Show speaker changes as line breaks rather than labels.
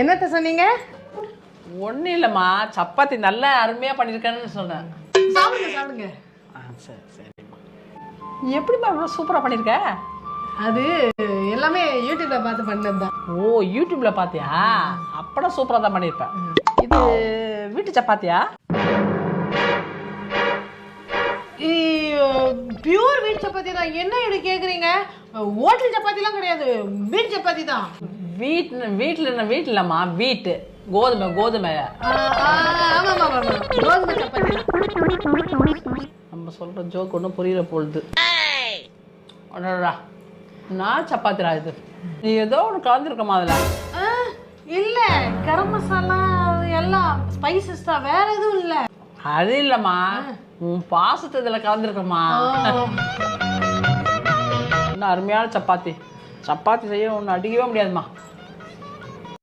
என்னத்த சொன்னீங்க?
ஒன்றும் இல்லைம்மா சப்பாத்தி நல்லா அருமையாக பண்ணியிருக்கேன்னு சொன்னேன்.
சாப்பிடுங்க சாப்பிடுங்க.
ஆ சரி சரிம்மா. எப்படிம்மா இவ்வளோ சூப்பராக பண்ணியிருக்க
அது எல்லாமே யூடியூப்ல பார்த்து பண்ணது தான்
ஓ யூடியூப்ல பார்த்தியா? அப்படா சூப்பராக தான் பண்ணியிருப்பேன் இது வீட்டு சப்பாத்தியா?
பியூர் வீட் சப்பாத்தி தான் என்ன இது கேக்குறீங்க? ஹோட்டல் சப்பாத்திலாம் கிடையாது. வீட் சப்பாத்தி தான்
வீட் வீட்டில் என்ன வீட்டிலம்மா வீட்டு. கோதுமை கோதுமை. நம்ம சொல்கிற ஜோக் ஒன்றும் புரியல பொழுது. நான் சப்பாத்திரா இது? நீ ஏதோ ஒன்று கலந்துருக்கமா அதில்.
இல்ல. கரம் மசாலா எல்லாம். ஸ்பைசஸ் தான். வேற எதுவும் இல்ல.
அது இல்லைம்மா. உன் பாசத்தை இதில் கலந்துருக்கம்மா. இன்னும் அருமையான சப்பாத்தி. சப்பாத்தி செய்ய ஒன்று அடிக்கவே முடியாதும்மா.